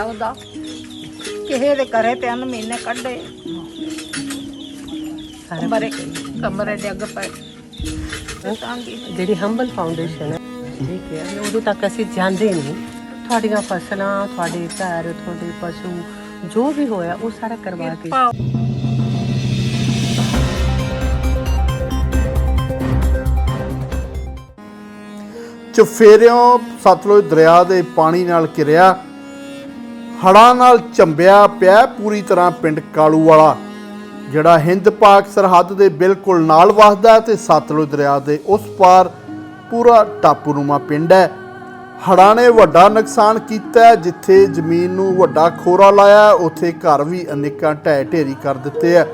ਲੱਗਦਾ ਕਿਸੇ ਦੇ ਘਰੇ ਤਿੰਨ ਮਹੀਨੇ ਕੱਢੇ। ਕਮਰੇ ਕਮਰੇ ਡਿੱਗ ਪਏ ਤਾਂਗੀ ਜਿਹੜੀ ਹੰਬਲ ਫਾਊਂਡੇਸ਼ਨ ਹੈ ਠੀਕ ਹੈ ਉਦੋਂ ਤੱਕ ਅਸੀਂ ਜਾਂਦੇ ਨਹੀਂ। ਤੁਹਾਡੀਆਂ ਫਸਲਾਂ ਤੁਹਾਡੇ ਘਰ ਤੁਹਾਡੇ ਪਸ਼ੂ ਜੋ ਵੀ ਹੋਇਆ ਉਹ ਸਾਰਾ ਕਰਵਾ ਕੇ ਚਫੇਰਿਓਂ ਸਤਲੁਜ ਦਰਿਆ ਦੇ ਪਾਣੀ ਨਾਲ ਘਿਰਿਆ। ਹੜ੍ਹਾਂ ਨਾਲ ਚੰਬਿਆ ਪਿਆ ਪੂਰੀ ਤਰ੍ਹਾਂ ਪਿੰਡ ਕਾਲੂ ਵਾਲਾ ਜਿਹੜਾ ਹਿੰਦ ਪਾਕ ਸਰਹੱਦ ਦੇ ਬਿਲਕੁਲ ਨਾਲ ਵਸਦਾ ਹੈ ਤੇ ਸਤਲੁਜ ਦਰਿਆ ਦੇ ਉਸ ਪਾਰ ਪੂਰਾ ਟਾਪੂਨੁਮਾ ਪਿੰਡ ਹੈ। ਹੜ੍ਹਾਂ ਨੇ ਵੱਡਾ ਨੁਕਸਾਨ ਕੀਤਾ ਜਿੱਥੇ ਜ਼ਮੀਨ ਨੂੰ ਵੱਡਾ ਖੋਰਾ ਲਾਇਆ ਉੱਥੇ ਘਰ ਵੀ ਅਨੇਕਾਂ ਢਹਿ ਢੇਰੀ ਕਰ ਦਿੱਤੇ ਆ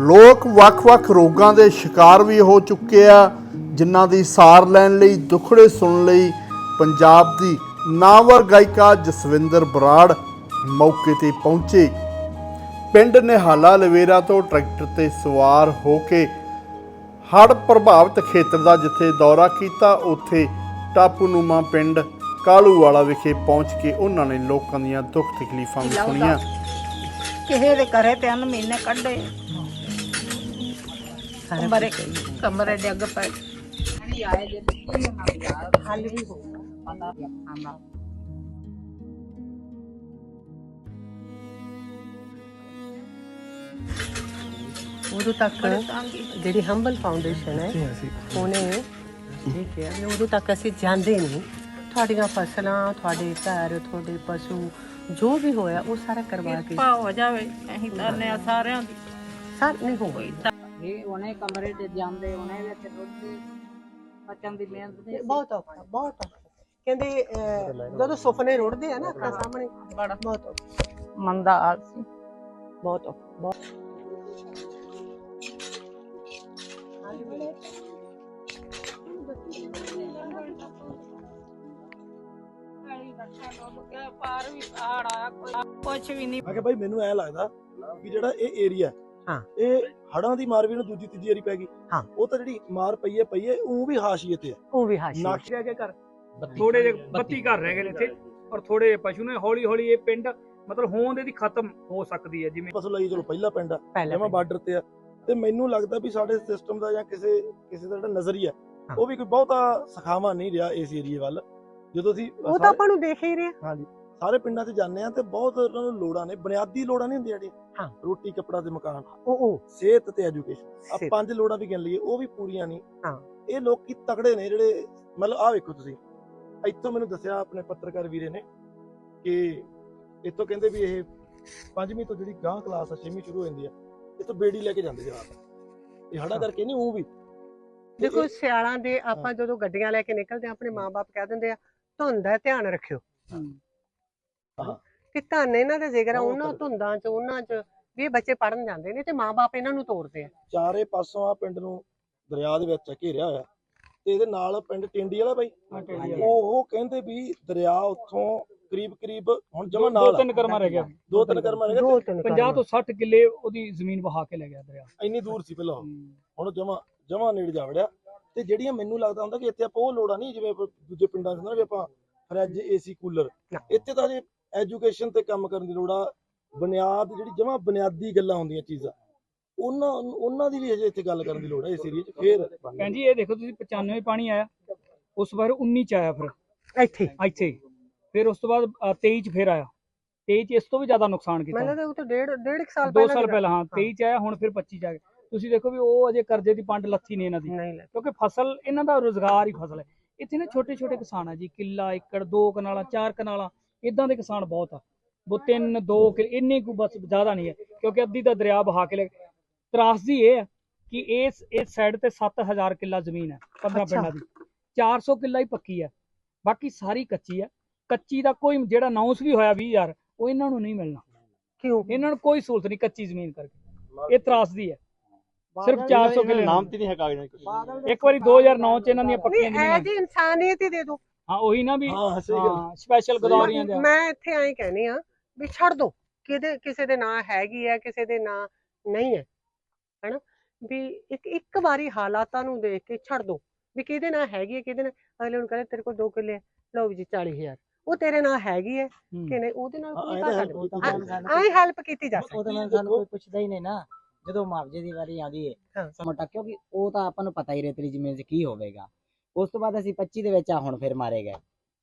ਲੋਕ ਵੱਖ-ਵੱਖ ਰੋਗਾਂ ਦੇ ਸ਼ਿਕਾਰ ਵੀ ਹੋ ਚੁੱਕੇ ਆ, ਜਿਨ੍ਹਾਂ ਦੀ ਸਾਰ ਲੈਣ ਲਈ, ਦੁਖੜੇ ਸੁਣਨ ਲਈ ਪੰਜਾਬ ਦੀ ਨਾਮਵਰ ਗਾਇਕਾ ਜਸਵਿੰਦਰ ਬਰਾੜ ਮੌਕੇ ਤੇ ਪਹੁੰਚੇ। ਪਿੰਡ ਨਿਹਾਲਾ ਲਵੇਰਾ ਤੋਂ ਟਰੈਕਟਰ ਤੇ ਸਵਾਰ ਹੋ ਕੇ ਹੜ੍ਹ ਪ੍ਰਭਾਵਿਤ ਖੇਤਰ ਦਾ ਜਿੱਥੇ ਦੌਰਾ ਕੀਤਾ ਉੱਥੇ ਟਾਪੂਨੁਮਾ ਪਿੰਡ ਕਾਲੂ ਵਾਲਾ ਵਿਖੇ ਪਹੁੰਚ ਕੇ ਉਹਨਾਂ ਨੇ ਲੋਕਾਂ ਦੀਆਂ ਦੁੱਖ ਤਕਲੀਫਾਂ ਵੀ ਸੁਣੀਆਂ। ਕਿਸੇ ਦੇ ਘਰੇ ਤਿੰਨ ਮਹੀਨੇ ਕੱਢੇ। ਕਮਰੇ ਕਮਰੇ ਡਿੱਗ ਪਏ। ਹੱਲ ਵੀ ਹੋ ਉਦੋਂ ਤੱਕ ਜਿਹੜੀ ਹੰਬਲ ਫਾਊਂਡੇਸ਼ਨ ਹੈ ਉਹਨੇ ਠੀਕ ਹੈ ਉਦੋਂ ਤੱਕ ਅਸੀਂ ਜਾਂਦੇ ਨਹੀਂ ਤੁਹਾਡੀਆਂ ਫਸਲਾਂ ਤੁਹਾਡੇ ਘਰ ਤੁਹਾਡੇ ਪਸ਼ੂ ਜੋ ਵੀ ਹੋਇਆ ਉਹ ਸਾਰਾ ਕਰਵਾ ਕੇ ਕਿਰਪਾ ਹੋ ਜਾਵੇ ਅਸੀਂ ਤਾਨੇ ਆ ਸਾਰਿਆਂ ਦੀ। ਸਾਰ ਨਹੀਂ ਹੋ ਗਈ ਇਹ ਉਹਨੇ ਕਮਰੇ ਤੇ ਜਾਂਦੇ ਉਹਨੇ ਵਿੱਚ ਰੋਟੀ ਬੱਚਨ ਦੀ ਮਿਹਨਤ ਨਹੀਂ ਬਹੁਤ ਔਖਾ ਬਹੁਤ ਔਖਾ ਕਹਿੰਦੇ ਅਹ, ਜਦੋਂ ਸੁਪਨੇ ਰੁੜਦੇ ਆ ਨਾ ਅੱਖਾਂ ਸਾਹਮਣੇ ਬੜਾ ਬਹੁਤ ਔਖਾ। ਮੰਦਾ ਹਾਲ ਸੀ ਬਹੁਤ ਔਖਾ ਬਹੁਤ। ਪਾਰ ਵੀ ਪਹਾੜ ਆਇਆ ਕੋਈ ਕੁਛ ਵੀ ਨਹੀਂ ਮੈਂ ਕਿਹਾ ਭਾਈ ਮੈਨੂੰ ਐ ਲੱਗਦਾ ਵੀ ਜਿਹੜਾ ਇਹ ਏਰੀਆ ਹਾਂ। ਇਹ ਹੜਾਂ ਦੀ ਮਾਰ ਵੀ ਨੂੰ ਦੂਜੀ ਤੀਜੀ ਵਾਰੀ ਪੈ ਗਈ। ਹਾਂ। ਉਹ ਤਾਂ ਜਿਹੜੀ ਮਾਰ ਪਈ ਹੈ ਪਈ ਹੈ ਉਹ ਵੀ ਹਾਸ਼ੀਏ ਤੇ ਹੈ। ਉਹ ਵੀ ਹਾਸ਼ੀ ਥੋੜੇ ਜਿਹੇ 32 ਘਰ ਰਹਿ ਗਏ ਨੇ ਇੱਥੇ। ਔਰ ਥੋੜੇ ਜਿਹੇ ਪਸ਼ੂ ਨੇ ਹੌਲੀ ਹੌਲੀ ਇਹ ਪਿੰਡ ਮਤਲਬ ਹੋਂਦ ਇਹਦੀ ਖਤਮ ਹੋ ਸਕਦੀ ਹੈ ਜਿਵੇਂ ਫਸਲ ਲਈ ਚਲੋ ਪਹਿਲਾ ਪਿੰਡ ਆ ਜਮਾ ਬਾਰਡਰ ਤੇ ਆ। ਤੇ ਮੈਨੂੰ ਲੱਗਦਾ ਵੀ ਸਾਡੇ ਸਿਸਟਮ ਦਾ ਜਾਂ ਕਿਸੇ ਕਿਸੇ ਦਾ ਜਿਹੜਾ ਨਜ਼ਰੀਆ। ਉਹ ਵੀ ਕੋਈ ਬਹੁਤਾ ਸਖਾਵਾ ਨਹੀਂ ਰਿਹਾ ਇਸ ਏਰੀਏ ਵੱਲ। ਜਦੋਂ ਅਸੀਂ ਉਹ ਤਾਂ ਸਾਰੇ- ਆਪਾਂ ਨੂੰ ਦੇਖ ਹੀ ਰਹੇ ਹਾਂਜੀ ਸਾਰੇ ਪਿੰਡਾਂ 'ਚ ਜਾਂਦੇ ਆ ਤੇ ਬਹੁਤ ਉਹਨਾਂ ਨੂੰ ਲੋੜਾਂ ਨੇ ਬੁਨਿਆਦੀ ਲੋੜਾਂ ਨਹੀਂ ਹੁੰਦੀਆਂ ਜਿਹੜੀਆਂ। ਹਾਂ। ਰੋਟੀ ਕੱਪੜਾ ਤੇ ਮਕਾਨ ਉਹ ਉਹ। ਸਿਹਤ ਤੇ ਐਜੂਕੇਸ਼ਨ ਆ। ਪੰਜ ਲੋੜਾਂ ਵੀ ਗਿਣ ਲਈਏ ਉਹ ਵੀ ਪੂਰੀਆਂ ਨਹੀਂ। ਹਾਂ। ਇਹ ਲੋਕੀ ਤਕੜੇ ਨੇ ਜਿਹੜੇ ਮਤਲਬ ਆਹ ਵੇਖੋ ਤੁਸੀਂ ਇੱਥੋਂ ਮੈਨੂੰ ਦੱਸਿਆ ਆਪਣੇ ਪੱਤਰਕਾਰ ਵੀਰੇ ਨੇ ਕਿ ਇੱਥੋਂ ਕਹਿੰਦੇ ਵੀ ਇਹ ਪੰਜਵੀਂ ਤੋਂ ਜਿਹੜੀ ਗਾਂ ਕਲਾਸ ਆ ਛੇਵੀਂ ਸ਼ੁਰੂ ਹੋ ਜਾਂਦੀ ਆ ਇੱਥੋਂ ਬੇੜੀ ਲੈ ਕੇ ਜਾਂਦੇ ਰਾਤ। ਇਹ ਹੜਾ ਕਰਕੇ ਨਹੀਂ ਉਹ ਵੀ। ਦੇਖੋ ਸਿਆਲਾਂ ਦੇ ਆਪਾਂ ਜਦੋਂ ਗੱਡੀਆਂ ਲੈ ਕੇ ਨਿਕਲਦੇ ਆ ਆਪਣੇ ਮਾਪੇ ਕਹਿ ਦਿੰਦੇ ਆ ਧੁੰਦ ਧਿਆਨ ਰੱਖਿਓ। ਹਾਂ। ਕਿ ਧੰਨ ਇਹਨਾਂ ਦਾ ਜ਼ਿਕਰ ਆ ਉਹਨਾਂ। ਧੁੰਦਾਂ ਚ ਉਹਨਾਂ ਚ ਵੀ ਬੱਚੇ ਪੜਨ ਜਾਂਦੇ ਨੇ ਤੇ ਮਾਪੇ ਇਹਨਾਂ ਨੂੰ ਤੋੜਦੇ ਆ। ਚਾਰੇ ਪਾਸੋਂ ਆ ਪਿੰਡ ਨੂੰ ਦਰਿਆ ਦੇ ਵਿੱਚ ਘੇਰਿਆ ਹੋਇਆ। ਤੇ ਇਹਦੇ ਨਾਲ ਪਿੰਡ ਟਿੰਡੀ ਵਾਲਾ ਬਾਈ। ਉਹ ਕਹਿੰਦੇ ਵੀ ਦਰਿਆ ਉੱਥੋਂ ਕਰੀਬ ਕਰੀਬ ਹੁਣ ਜਮਾ ਦੋ ਨਾਲ ਆ। ਤਿੰਨ ਕਰਮਾ ਰਹਿ ਗਿਆ। ਦੋ ਤਿੰਨ ਕਰਮਾਂ ਰਹਿ ਦੋ ਤਿੰਨ 50 ਤੋਂ 60 ਕਿੱਲੇ ਉਹਦੀ ਜ਼ਮੀਨ ਵਹਾ ਕੇ ਲੈ ਗਿਆ ਦਰਿਆ। ਇੰਨੀ ਦੂਰ ਸੀ ਪਹਿਲਾਂ। ਹੁਣ ਜਮਾ ਜਮਾ ਨੇੜੇ ਜਾ ਵੜਿਆ। ਤੇ ਜਿਹੜੀਆਂ ਮੈਨੂੰ ਲੱਗਦਾ ਹੁੰਦਾ ਕਿ ਇੱਥੇ ਆਪਾਂ ਉਹ ਲੋੜਾਂ ਨਹੀਂ ਜਿਵੇਂ ਦੂਜੇ ਪਿੰਡਾਂ 'ਚ ਹੁੰਦਾ ਵੀ ਆਪਾਂ ਫਰਿੱਜ ਏਸੀ ਕੂਲਰ। ਇੱਥੇ ਤਾਂ ਜੇ ਐਜੂਕੇਸ਼ਨ ਤੇ ਕੰਮ ਕਰਨ ਦੀ ਲੋੜ ਆ ਬੁਨਿਆਦ ਜਿਹੜੀ ਜਮਾ ਬੁਨਿਆਦੀ ਗੱਲਾਂ ਹੁੰਦੀਆਂ ਚੀਜ਼ਾਂ। ਉਹਨਾਂ ਉਹਨਾਂ ਦੀ ਵੀ ਹਜੇ ਇੱਥੇ ਗੱਲ ਕਰਨ ਦੀ ਲੋੜ ਹੈ ਇਸ ਏਰੀਏ 'ਚ। ਫੇਰ ਭੈਣ ਜੀ ਇਹ ਦੇਖੋ ਤੁਸੀਂ 95 ਪਾਣੀ ਆਇਆ ਉਸ ਵਾਰ 19 ਚ ਆਇਆ ਫਿਰ। ਇੱਥੇ ਇੱਥੇ ਫਿਰ ਉਸ ਤੋਂ ਬਾਅਦ ਅ, 23 ਚ ਫਿਰ ਆਇਆ। 23 ਚ ਇਸ ਤੋਂ ਵੀ ਜ਼ਿਆਦਾ ਨੁਕਸਾਨ ਕੀਤਾ। ਮੈਨੂੰ ਤਾਂ ਉਹ ਤਾਂ ਡੇਢ ਡੇਢ ਸਾਲ ਦੋ ਪਹਿਲਾਂ ਸਾਲ ਦੀ ਪਹਿਲਾਂ ਹਾਂ 23 ਚ ਆਇਆ ਹੁਣ ਫਿਰ 25 ਚ ਆ ਗਿਆ। ਤੁਸੀਂ ਦੇਖੋ ਵੀ ਉਹ ਅਜੇ ਕਰਜ਼ੇ ਦੀ ਪੰਡ ਲੱਥੀ ਨਹੀਂ ਇਹਨਾਂ ਦੀ। ਕਿਉਂਕਿ ਫਸਲ ਇਹਨਾਂ ਦਾ ਰੋਜ਼ਗਾਰ ਹੀ ਫਸਲ ਹੈ। ਇੱਥੇ ਨਾ ਛੋਟੇ ਛੋਟੇ ਕਿਸਾਨ ਆ ਜੀ ਕਿੱਲਾ ਏਕੜ ਦੋ ਕਨਾਲਾਂ ਚਾਰ ਕਨਾਲਾਂ ਇਦਾਂ ਦੇ ਕਿਸਾਨ ਬਹੁਤ ਆ। ਉਹ ਤਿੰਨ ਦੋ ਕਿ ਇੰਨੇ ਕੁ ਬਸ ਜ਼ਿਆਦਾ ਨਹੀਂ ਹੈ। ਕਿਉਂਕਿ ਅੱਧੀ ਤਾਂ ਦਰਿਆ ਬਹਾ ਕੇ ਲੈ ਤਰਾਸਦੀ ਇਹ ਹੈ ਕਿ ਇਸ ਇਸ ਸਾਈਡ ਤੇ 7000 ਕਿੱਲਾ ਜ਼ਮੀਨ ਹੈ 15 ਅੱਛਾ। ਪਿੰਡਾਂ ਦੀ 400 ਕਿੱਲਾ ਹੀ ਪੱਕੀ ਹੈ ਬਾਕੀ ਸਾਰੀ ਕੱਚੀ ਹੈ ਕੱਚੀ ਦਾ ਕੋਈ ਜਿਹੜਾ ਅਨਾਉਂਸ ਵੀ ਹੋਇਆ 20000 ਉਹ ਇਹਨਾਂ ਨੂੰ ਨਹੀਂ ਮਿਲਣਾ ਕਿਉਂ ਇਹਨਾਂ ਨੂੰ ਕੋਈ ਸਹੂਲਤ ਨਹੀਂ ਕੱਚੀ ਜ਼ਮੀਨ ਕਰਕੇ ਇਹ ਤਰਾਸਦੀ ਹੈ ਸਿਰਫ 400 ਕਿੱਲੇ ਨਾਮ ਤੇ ਨਹੀਂ ਹੈ ਕਾਗਜ਼ਾਂ ਇੱਕ ਵਾਰੀ 2009 ਚ ਇਹਨਾਂ ਦੀਆਂ ਪੱਕੀਆਂ ਨਹੀਂ ਜ਼ਮੀਨਾਂ ਐ ਜੀ ਇਨਸਾਨੀਅਤ ਹੀ ਦੇ ਦੋ ਹਾਂ ਉਹੀ ਨਾ ਵੀ ਹਾਂ ਸਹੀ ਗੱਲ ਹਾਂ ਸਪੈਸ਼ਲ ਗਦਾਵਰੀਆਂ ਦੇ ਮੈਂ ਇੱਥੇ ਐਂ ਕਹਿਨੀ ਆ ਵੀ ਛੱਡ ਦੋ ਕਿਹਦੇ ਕਿਸੇ ਦੇ ਨਾਂ ਹੈਗੀ ਹੈ ਕਿਸੇ ਦੇ ਨਾਂ ਨਹੀਂ ਹੈ ਹੈਨਾ ਵੀ ਇੱਕ ਇੱਕ ਵਾਰੀ ਹਾਲਾਤਾਂ ਨੂੰ ਦੇਖ ਕੇ ਛੱਡ ਦੋ ਵੀ ਕਿਹਦੇ ਨਾਲ ਹੈਗੀ ਹੈ ਕਿਹਦੇ ਨਾਲ ਅਗਲੇ ਨੂੰ ਕਹਿੰਦੇ ਤੇਰੇ ਕੋਲ 2 ਕਿੱਲੇ ਲਓ ਜੀ 40000 ਉਹ ਤੇਰੇ ਨਾਲ ਹੈਗੀ ਹੈ ਕਿ ਨਹੀਂ ਉਹਦੇ ਨਾਲ ਕੋਈ। ਹਾਂ, ਐਂ ਹੈਲਪ ਕੀਤੀ ਜਾ ਉਹਦੇ ਸਕਦੀ ਨਾਲ ਸਾਨੂੰ ਕੋਈ ਪੁੱਛਦਾ ਹੀ ਨਹੀਂ ਨਾ ਜਦੋਂ ਮੁਆਵਜ਼ੇ ਦੀ ਵਾਰੀ ਆਉਂਦੀ ਹਾਂ। ਹੈ। ਮੋਟਾ ਕਿਉਂਕਿ ਉਹ ਤਾਂ ਆਪਾਂ ਨੂੰ ਪਤਾ ਹੀ ਰੇਤਲੀ ਜ਼ਮੀਨ 'ਚ ਕੀ ਹੋਵੇਗਾ। ਉਸ ਤੋਂ ਬਾਅਦ ਅਸੀਂ 25 ਦੇ ਵਿੱਚ ਆ ਹੁਣ ਫਿਰ ਮਾਰੇ ਗਏ।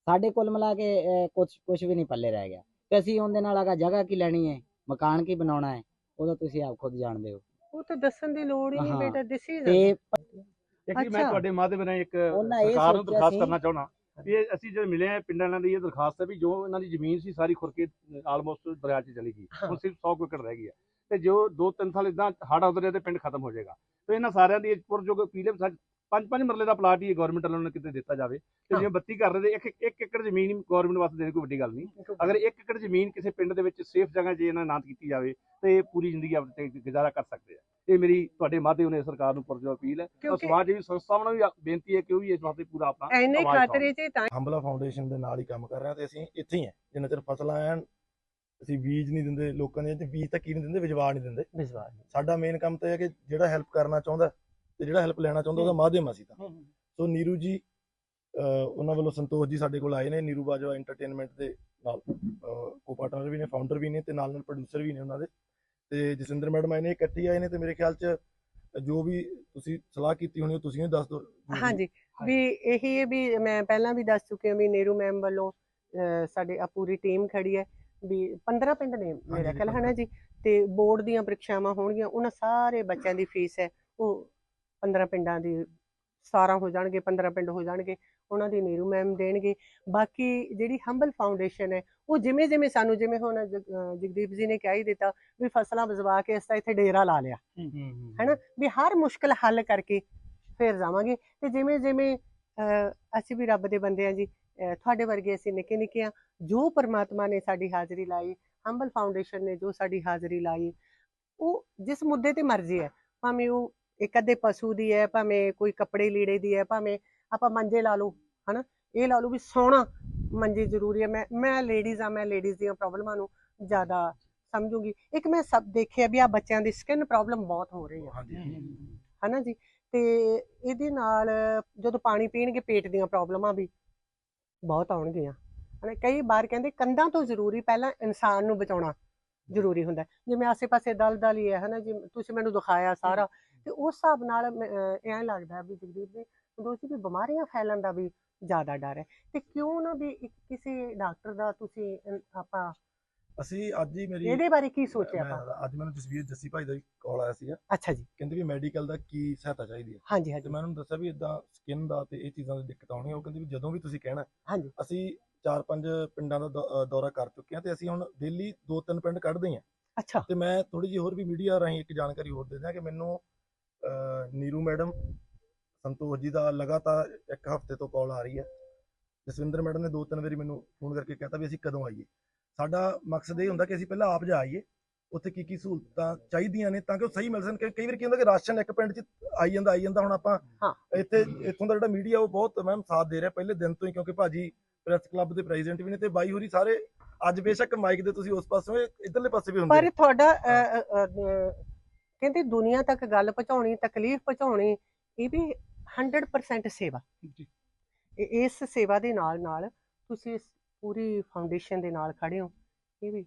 ਸਾਡੇ ਕੋਲ ਮਿਲਾ ਕੇ ਕੁਝ ਕੁਝ ਵੀ ਨਹੀਂ ਪੱਲੇ ਰਹਿ ਗਿਆ। ਤੇ ਅਸੀਂ ਉਹਦੇ ਨਾਲ ਅਗਾ ਜਗ੍ਹਾ ਕੀ ਲੈਣੀ ਹੈ ਮਕਾਨ ਕੀ ਬਣਾਉਣਾ ਹੈ ਉਹਦਾ ਤੁਸੀਂ ਆਪ ਖੁਦ ਜਾਣਦੇ ਹੋ। ਉਹ ਤਾਂ ਦੱਸਣ ਦੀ ਲੋੜ ਹੀ ਨਹੀਂ ਹਾਂ। ਬੇਟਾ ਦਿਸ ਇਜ਼ ਤੇ ਇੱਕ ਜੀ ਮੈਂ ਅੱਛਾ। ਤੁਹਾਡੇ ਮਾਧਿਅਮ ਰਾਹੀਂ ਇੱਕ ਉਹਨਾਂ ਇਹ ਸਰਕਾਰ ਨੂੰ ਸੋਚਿਆ ਦਰਖਾਸਤ ਸੀ- ਕਰਨਾ ਚਾਹਣਾ ਵੀ ਇਹ ਅਸੀਂ ਜਦੋਂ ਮਿਲੇ ਆ ਪਿੰਡਾਂ ਵਾਲਿਆਂ ਦੀ ਇਹ ਦਰਖਾਸਤ ਹੈ ਵੀ ਜੋ ਇਹਨਾਂ ਦੀ ਜ਼ਮੀਨ ਸੀ ਸਾਰੀ ਖੁਰ ਕੇ ਆਲਮੋਸਟ ਦਰਿਆ 'ਚ ਚਲੀ ਗਈ। ਹੁਣ ਸਿਰਫ 100 ਕੁ ਏਕੜ ਰਹਿ ਗਈ ਹੈ। ਤੇ ਜੋ 2-3 ਸਾਲ ਇਦਾਂ ਹੜ੍ਹ ਉਤਰੇ ਤੇ ਪਿੰਡ ਖਤਮ ਹੋ ਜਾਏਗਾ। ਤੇ ਇਹਨਾਂ ਸਾਰਿਆਂ ਦੀ ਪੁਰ ਜੋ ਪੀਲੇ ਪੰਜ ਪੰਜ ਮਰਲੇ ਦਾ ਪਲਾਟ ਹੀ ਗਵਰਨਮੈਂਟ ਵੱਲੋਂ ਕਿਤੇ ਦਿੱਤਾ ਜਾਵੇ ਤੇ ਹਾਂ। ਜਿਵੇਂ 32 ਕਰ ਰਹੇ ਤੇ ਇੱਕ ਇੱਕ ਏਕੜ ਜ਼ਮੀਨ ਹੀ ਗਵਰਨਮੈਂਟ ਵਾਸਤੇ ਦੇਣੀ ਕੋਈ ਵੱਡੀ ਗੱਲ ਨਹੀਂ। ਅਗਰ ਇੱਕ ਏਕੜ ਜ਼ਮੀਨ ਕਿਸੇ ਪਿੰਡ ਦੇ ਵਿੱਚ ਸੇਫ ਜਗ੍ਹਾ 'ਚ ਇਹਨਾਂ ਨਾਂਤ ਕੀਤੀ ਜਾਵੇ ਤੇ ਇਹ ਪੂਰੀ ਜ਼ਿੰਦਗੀ ਆਪਣੇ ਤੇ ਗੁਜ਼ਾਰਾ ਕਰ ਸਕਦੇ ਆ। ਇਹ ਮੇਰੀ ਤੁਹਾਡੇ ਮਾਧਿਅਮ ਨੇ ਸਰਕਾਰ ਨੂੰ ਪੁਰਜੋ ਅਪੀਲ ਹੈ। ਕਿਉਂਕਿ- ਸਮਾਜ ਸੇਵੀ ਸੰਸਥਾਵਾਂ ਨੂੰ ਵੀ ਬੇਨਤੀ ਹੈ ਕਿ ਉਹ ਵੀ ਇਸ ਵਾਸਤੇ ਪੂਰਾ ਆਪਣਾ ਐਨੇ ਖਾਤਰੇ 'ਚ ਤਾਂ ਹੰਬਲਾ ਫਾਊਂਡੇਸ਼ਨ ਦੇ ਨਾਲ ਹੀ ਕੰਮ ਕਰ ਰਹੇ ਤੇ ਅਸੀਂ ਇੱਥੇ ਹੀ ਹਾਂ। ਜਿੰਨਾ ਚਿਰ ਫਸਲਾਂ ਐਨ ਅਸੀਂ ਬੀਜ ਨਹੀਂ ਦਿੰਦੇ ਲੋਕਾਂ ਦੇ ਤੇ ਬੀਜ ਤੱਕ ਹੀ ਨਹੀਂ ਦਿੰਦੇ ਵਿਜਵਾ ਨਹੀਂ ਦਿੰਦੇ। ਸਾਡਾ ਮੇਨ ਕੰਮ ਤਾਂ ਇਹ ਹੈ ਕਿ ਜਿਹੜਾ ਹੈਲਪ ਕਰਨਾ ਚਾਹੁੰਦਾ ਤੇ ਜਿਹੜਾ ਹੈਲਪ ਲੈਣਾ ਚਾਹੁੰਦਾ ਉਹਦਾ ਮਾਧਿਅਮ ਅਸੀਂ ਤਾਂ। ਸੋ ਨੀਰੂ ਜੀ ਉਹਨਾਂ ਵੱਲੋਂ ਸੰਤੋਸ਼ ਜੀ ਸਾਡੇ ਕੋਲ ਆਏ ਨੇ ਨੀਰੂ ਬਾਜਵਾ ਐਂਟਰਟੇਨਮੈਂਟ ਦੇ ਨਾਲ ਕੋ ਪਾਰਟਨਰ ਵੀ ਨੇ ਫਾਊਂਡਰ ਵੀ ਨੇ ਤੇ ਨਾਲ ਨਾਲ ਪ੍ਰੋਡਿਊਸਰ ਵੀ ਨੇ ਉਹਨਾਂ ਦੇ। ਤੇ ਜਸਿੰਦਰ ਮੈਡਮ ਆਏ ਨੇ ਇਕੱਠੀ ਆਏ ਨੇ ਤੇ ਮੇਰੇ ਖਿਆਲ ਚ ਜੋ ਵੀ ਤੁਸੀਂ ਸਲਾਹ ਕੀਤੀ ਹੋਣੀ ਉਹ ਤੁਸੀਂ ਵੀ ਦੱਸ ਦਿਓ ਹਾਂਜੀ ਵੀ ਇਹੀ ਹੈ ਵੀ ਮੈਂ ਪਹਿਲਾਂ ਵੀ ਦੱਸ ਚੁੱਕੀ ਹਾਂ ਵੀ ਨੀਰੂ ਮੈਮ ਵੱਲੋਂ ਸਾਡੇ ਆ ਪੂਰੀ ਟੀਮ ਖੜੀ ਹੈ ਵੀ 15 ਪਿੰਡ ਨੇ ਮੇਰਾ ਖਿਆਲ ਹੈ ਨਾ ਜੀ ਤੇ ਬੋਰਡ ਦੀਆਂ ਪ੍ਰੀਖਿਆਵਾਂ ਹੋਣਗੀਆਂ ਉਹਨਾਂ ਸਾਰੇ ਬੱਚਿਆਂ ਦੀ ਫੀਸ ਹੈ ਉਹ 15 ਪਿੰਡਾਂ ਦੀ 17 ਹੋ ਜਾਣਗੇ 15 ਪਿੰਡ ਹੋ ਜਾਣਗੇ ਉਹਨਾਂ ਦੀ ਨੀਰੂ ਮੈਮ ਦੇਣਗੇ। ਬਾਕੀ ਜਿਹੜੀ ਹੰਬਲ ਫਾਊਂਡੇਸ਼ਨ ਹੈ ਉਹ ਜਿਵੇਂ ਜਿਵੇਂ ਸਾਨੂੰ ਜਿਵੇਂ ਹੁਣ ਜਗਦੀਪ ਜੀ ਨੇ ਕਹਿ ਹੀ ਦਿੱਤਾ ਵੀ ਫਸਲਾਂ ਬਜਵਾ ਕੇ ਅਸੀਂ ਤਾਂ ਇੱਥੇ ਡੇਰਾ ਲਾ ਲਿਆ। ਹੈਨਾ? ਵੀ ਹਰ ਮੁਸ਼ਕਲ ਹੱਲ ਕਰਕੇ ਫਿਰ ਜਾਵਾਂਗੇ। ਤੇ ਜਿਵੇਂ ਜਿਵੇਂ ਅਸੀਂ ਵੀ ਰੱਬ ਦੇ ਬੰਦੇ ਆ ਜੀ ਤੁਹਾਡੇ ਵਰਗੇ ਅਸੀਂ ਨਿੱਕੇ ਨਿੱਕੇ ਆ ਜੋ ਪਰਮਾਤਮਾ ਨੇ ਸਾਡੀ ਹਾਜ਼ਰੀ ਲਾਈ ਹੰਬਲ ਫਾਊਂਡੇਸ਼ਨ ਨੇ ਜੋ ਸਾਡੀ ਹਾਜ਼ਰੀ ਲਾਈ ਉਹ ਜਿਸ ਮੁੱਦੇ ਤੇ ਮਰਜ਼ੀ ਹੈ ਭਾਵੇਂ ਉਹ ਇੱਕ ਅੱਧੇ ਪਸ਼ੂ ਦੀ ਹੈ ਭਾਵੇਂ ਕੋਈ ਕੱਪੜੇ ਲੀੜੇ ਦੀ ਹੈ ਭਾਵੇਂ ਆਪਾਂ ਮੰਜੇ ਲਾ ਲਓ ਹਨਾ? ਇਹ ਲਾ ਲਓ ਵੀ ਸੋਹਣਾ ਮੰਜੇ ਜ਼ਰੂਰੀ ਹੈ। ਮੈਂ ਮੈਂ ਲੇਡੀਜ਼ ਆ ਮੈਂ ਲੇਡੀਜ਼ ਦੀਆਂ ਪ੍ਰੋਬਲਮਾਂ ਨੂੰ ਜ਼ਿਆਦਾ ਸਮਝੂਗੀ। ਇੱਕ ਮੈਂ ਸਭ ਦੇਖਿਆ ਵੀ ਆ ਬੱਚਿਆਂ ਦੀ ਸਕਿਨ ਪ੍ਰੋਬਲਮ ਬਹੁਤ ਹੋ ਰਹੀ ਹੈ। ਹਨਾ ਜੀ? ਤੇ ਇਹਦੇ ਨਾਲ ਜਦੋਂ ਪਾਣੀ ਪੀਣਗੇ ਪੇਟ ਦੀਆਂ ਪ੍ਰੋਬਲਮਾਂ ਵੀ ਬਹੁਤ ਆਉਣਗੀਆਂ। ਹਨਾ ਕਈ ਵਾਰ ਕਹਿੰਦੇ ਕੰਧਾਂ ਤੋਂ ਜ਼ਰੂਰੀ ਪਹਿਲਾਂ ਇਨਸਾਨ ਨੂੰ ਬਚਾਉਣਾ ਜ਼ਰੂਰੀ ਹੁੰਦਾ। ਜਿਵੇਂ ਆਸੇ-ਪਾਸੇ ਦਲਦਲ ਹੀ ਹੈ ਹਨਾ ਜੀ? ਤੁਸੀਂ ਮੈਨੂੰ ਦਿਖਾਇਆ ਸਾਰਾ। ਤੇ ਉਸ ਹਿਸਾਬ ਨਾਲ ਐਂ ਲੱਗਦਾ ਵੀ ਜਗਦੀਪ ਜੀ ਦੋਸਤੀ ਵੀ ਬਿਮਾਰੀਆਂ ਫੈਲਣ ਦਾ ਵੀ ਜ਼ਿਆਦਾ ਡਰ ਹੈ। ਤੇ ਕਿਉਂ ਨਾ ਵੀ ਇੱਕ ਕਿਸੇ ਡਾਕਟਰ ਦਾ ਤੁਸੀਂ ਆਪਾਂ ਅਸੀਂ ਅੱਜ ਹੀ ਮੇਰੀ ਇਹਦੇ ਬਾਰੇ ਕੀ ਸੋਚਿਆ ਆਪਾਂ? ਅੱਜ ਮੈਨੂੰ ਜਸਵੀਰ ਜੱਸੀ ਭਾਈ ਦਾ ਕਾਲ ਆਇਆ ਸੀਗਾ। ਅੱਛਾ ਜੀ। ਕਹਿੰਦੇ ਵੀ ਮੈਡੀਕਲ ਦਾ ਕੀ ਸਹਾਇਤਾ ਚਾਹੀਦੀ ਹੈ। ਹਾਂਜੀ ਤੇ ਹਾਂਜੀ ਮੈਂ ਉਹਨੂੰ ਦੱਸਿਆ ਵੀ ਇਦਾਂ ਸਕਿਨ ਦਾ ਤੇ ਇਹ ਚੀਜ਼ਾਂ ਦੀ ਦਿੱਕਤ ਆਉਣੀ ਹੈ ਉਹ ਕਹਿੰਦੀ ਵੀ ਜਦੋਂ ਵੀ ਤੁਸੀਂ ਕਹਿਣਾ ਹਾਂਜੀ। ਅਸੀਂ ਚਾਰ ਪੰਜ ਪਿੰਡਾਂ ਦਾ ਦੌਰਾ ਕਰ ਚੁੱਕੇ ਹਾਂ ਤੇ ਅਸੀਂ ਹੁਣ ਡੇਲੀ ਦੋ ਤਿੰਨ ਪਿੰਡ ਕੱਢਦੇ ਹਾਂ ਅੱਛਾ। ਤੇ ਮੈਂ ਥੋੜੀ ਜਿਹੀ ਹੋਰ ਵੀ ਮੀਡੀਆ ਰਾਹੀਂ ਇੱਕ ਜਾਣਕਾਰੀ ਹੋਰ ਦੇ ਦਿਆਂ ਕਿ ਮੈਨੂੰ ਨੀਰੂ ਮੈਡਮ ਸੰਤੋਸ਼ ਜੀ ਦਾ ਲਗਾਤਾਰ ਇੱਕ ਹਫ਼ਤੇ ਤੋਂ ਕਾਲ ਆ ਰਹੀ ਹੈ ਜਸਵਿੰਦਰ ਮੈਡਮ ਨੇ ਦੋ ਤਿੰਨ ਵਾਰੀ ਮੈਨੂੰ ਫੋਨ ਕਰਕੇ ਕਹਿਤਾ ਵੀ ਅਸੀਂ ਕਦੋਂ ਆਈਏ ਸਾਡਾ ਮਕਸਦ ਇਹ ਹੁੰਦਾ ਕਿ ਅਸੀਂ ਪਹਿਲਾਂ ਆਪ ਜਾ ਆਈਏ ਉੱਥੇ ਕੀ ਕੀ ਸਹੂਲਤਾਂ ਚਾਹੀਦੀਆਂ ਨੇ ਤਾਂ ਕਿ ਉਹ ਸਹੀ ਮਿਲ ਸਕਣ ਕਿ ਕਈ ਵਾਰ ਕੀ ਹੁੰਦਾ ਕਿ ਰਾਸ਼ਨ ਇੱਕ ਪਿੰਡ 'ਚ ਆਈ ਜਾਂਦਾ ਆਈ ਜਾਂਦਾ ਹੁਣ ਆਪਾਂ। ਇੱਥੇ ਇੱਥੋਂ ਦਾ ਜਿਹੜਾ ਮੀਡੀਆ ਉਹ ਬਹੁਤ ਮੈਮ ਸਾਥ ਦੇ ਰਿਹਾ ਪਹਿਲੇ ਦਿਨ ਤੋਂ ਹੀ ਕਿਉਂਕਿ ਭਾਜੀ ਪ੍ਰੈਸ ਕਲੱਬ ਦੇ ਪ੍ਰੈਜ਼ੀਡੈਂਟ ਵੀ ਨੇ ਤੇ ਬਾਈ ਹੋਰੀ ਸਾਰੇ ਅੱਜ ਬੇਸ਼ੱਕ ਮਾਈਕ ਦੇ ਤੁਸੀਂ ਉਸ ਪਾਸੇ ਇਧਰਲੇ ਪਾਸੇ ਵੀ ਹੁੰਦੇ ਪਰ। ਤੁਹਾਡਾ ਕਹਿੰਦੇ ਦੁਨੀਆ ਤੱਕ ਗੱਲ ਪਹੁੰਚਾਉਣੀ ਤਕਲੀਫ ਪਹੁੰਚਾਉਣੀ ਇਹ ਵੀ 100% ਸੇਵਾ। ਇਸ ਸੇਵਾ ਦੇ ਨਾਲ ਨਾਲ ਤੁਸੀਂ ਇਸ ਪੂਰੀ ਫਾਊਂਡੇਸ਼ਨ ਦੇ ਨਾਲ ਖੜੇ ਹੋ। ਇਹ ਵੀ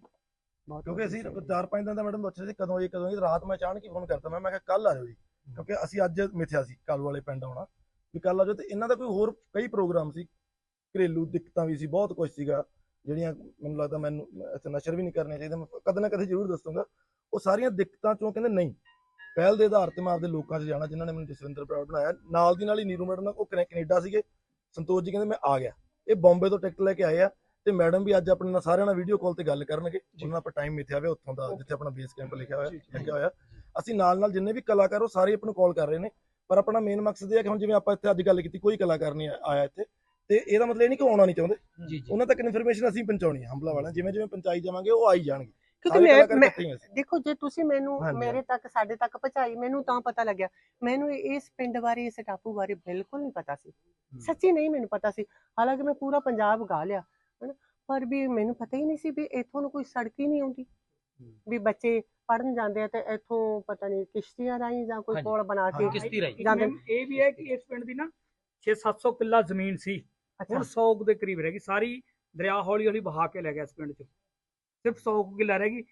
ਬਹੁਤ ਕਿਉਂਕਿ ਅਸੀਂ ਸੇਵਾ। ਹੈ। ਚਾਰ ਪੰਜ ਦਿਨ ਦਾ ਮੈਡਮ ਪੁੱਛ ਰਹੇ ਸੀ ਕਦੋਂ ਇਹ ਕਦੋਂ ਇਹ? ਰਾਤ ਮੈਂ ਅਚਾਨਕ ਹੀ ਫੋਨ ਕਰਤਾ ਮੈਂ ਮੈਂ ਕਿਹਾ ਕੱਲ ਆ ਜਾਓ ਜੀ। ਕਿਉਂਕਿ ਅਸੀਂ ਅੱਜ ਮਿੱਥਿਆ ਸੀ ਕੱਲ ਵਾਲੇ ਪਿੰਡ ਆਉਣਾ। ਵੀ ਕੱਲ ਆ ਜਾਓ ਤੇ ਇਹਨਾਂ ਦਾ ਕੋਈ ਹੋਰ ਕਈ ਪ੍ਰੋਗਰਾਮ ਸੀ। ਘਰੇਲੂ ਦਿੱਕਤਾਂ ਵੀ ਸੀ ਬਹੁਤ ਕੁਝ ਸੀਗਾ। ਜਿਹੜੀਆਂ ਮੈਨੂੰ ਲੱਗਦਾ ਮੈਨੂੰ ਇੱਥੇ ਨਸ਼ਰ ਵੀ ਨਹੀਂ ਕਰਨੇ ਚਾਹੀਦੇ। ਮੈਂ ਕਦੇ ਨਾ ਕਦੇ ਜ਼ਰੂਰ ਦੱਸੂਗਾ। ਉਹ ਸਾਰੀਆਂ ਦਿੱਕਤਾਂ ਚੋਂ ਕਹਿੰਦੇ ਨਹੀਂ ਪਹਿਲ ਦੇ ਆਧਾਰ ਤੇ ਮੈਂ ਆਪਦੇ ਲੋਕਾਂ 'ਚ ਜਾਣਾ ਜਿਨ੍ਹਾਂ ਨੇ ਮੈਨੂੰ ਜਸਵਿੰਦਰ ਬਰਾੜ ਬਣਾਇਆ। ਨਾਲ ਦੀ ਨਾਲ ਹੀ ਨੀਰੂ ਮੈਡਮ ਨਾਲ ਉਹ ਕਨੇ- ਕੈਨੇਡਾ ਸੀਗੇ। ਸੰਤੋਸ਼ ਜੀ ਕਹਿੰਦੇ ਮੈਂ ਆ ਗਿਆ। ਇਹ ਬੰਬੇ ਤੋਂ ਟਿਕਟ ਲੈ ਕੇ ਆਏ ਆ ਤੇ ਮੈਡਮ ਵੀ ਅੱਜ ਆਪਣੇ ਨਾਲ ਸਾਰਿਆਂ ਨਾਲ ਵੀਡੀਓ ਕਾਲ ਤੇ ਗੱਲ ਕਰਨਗੇ। ਉਹਨਾਂ ਨਾਲ ਆਪਾਂ ਟਾਈਮ ਮਿੱਥਿਆ ਹੋਇਆ ਉੱਥੋਂ ਦਾ ਜਿੱਥੇ ਆਪਣਾ ਬੇਸ ਕੈਂਪ ਲਿਖਿਆ ਹੋਇਆ ਲੱਗਿਆ ਹੋਇਆ। ਅਸੀਂ ਨਾਲ ਨਾਲ ਜਿੰਨੇ ਵੀ ਕਲਾਕਾਰ ਉਹ ਸਾਰੇ ਆਪਾਂ ਨੂੰ ਕਾਲ ਕਰ ਰਹੇ ਨੇ। ਪਰ ਆਪਣਾ ਮੇਨ ਮਕਸਦ ਇਹ ਹੈ ਕਿ ਹੁਣ ਜਿਵੇਂ ਆਪਾਂ ਇੱਥੇ ਅੱਜ ਗੱਲ ਕੀਤੀ ਕੋਈ ਕਲਾਕਾਰ ਨਹੀਂ ਆਇਆ ਇੱਥੇ। ਤੇ ਇਹਦਾ ਮਤਲਬ ਇਹ ਨਹੀਂ ਕਿ ਆਉਣਾ ਨਹੀਂ ਚਾਹੁੰਦੇ। ਜੀ ਉਹਨਾਂ ਤੱਕ ਇਨਫੋਰਮੇਸ਼ਨ ਅਸੀਂ ਪਹੁੰਚਾਉਣੀ ਹੈ ਹਮਲਾ ਵਾਲਿਆਂ ਜਿਵੇਂ ਜਿਵੇਂ ਪਹੁੰਚਾਈ ਜਾਵਾਂਗੇ ਉਹ ਆਈ ਜਾਣਗੇ। ਕਿਉਂਕਿ ਮੈਂ। ਦੇਖੋ ਜੇ ਤੁਸੀਂ ਮੈਨੂੰ ਮੇਰੇ ਤੱਕ ਸਾਡੇ ਤੱਕ ਪਹੁੰਚਾਈ ਮੈਨੂੰ ਤਾਂ ਪਤਾ ਲੱਗਿਆ। ਮੈਨੂੰ ਇਸ ਪਿੰਡ ਬਾਰੇ ਇਸ ਟਾਪੂ ਬਾਰੇ ਬਿਲਕੁਲ ਨਹੀਂ ਪਤਾ ਸੀ। ਸੱਚੀ ਨਹੀਂ ਮੈਨੂੰ ਪਤਾ ਸੀ। ਹਾਲਾਂਕਿ ਮੈਂ ਪੂਰਾ ਪੰਜਾਬ ਗਾ ਲਿਆ ਹਨਾ? ਪਰ ਵੀ ਮੈਨੂੰ ਪਤਾ ਹੀ ਨਹੀਂ ਸੀ ਵੀ ਇੱਥੋਂ ਨੂੰ ਕੋਈ ਸੜਕ ਹੀ ਨਹੀਂ ਆਉਂਦੀ। ਵੀ ਬੱਚੇ ਪੜਨ ਜਾਂਦੇ ਆ ਤੇ ਇੱਥੋਂ ਪਤਾ ਨਹੀਂ ਕਿਸ਼ਤੀਆਂ ਰਾਹੀਂ ਜਾਂ ਕੋਈ ਪੁਲ ਬਣਾ ਕੇ ਕਿਸ਼ਤੀ ਰਹੀ। ਜਾਂਦੇ। ਇਹ ਵੀ ਹੈ ਕਿ ਇਸ ਪਿੰਡ ਦੀ ਨਾ 6-700 ਕਿੱਲਾ ਜ਼ਮੀਨ ਸੀ। ਹੁਣ 100 ਦੇ ਕਰੀਬ ਰਹਿ ਗਈ। ਸਾਰੀ ਦਰਿਆ ਹੌਲੀ ਹੌਲੀ ਬਹਾ ਕੇ ਲੈ ਗਿਆ ਇਸ ਪਿੰਡ ਚ। ਸਿਰਫ 100 ਕਿੱਲਾ ਰਹਿ ਗਈ।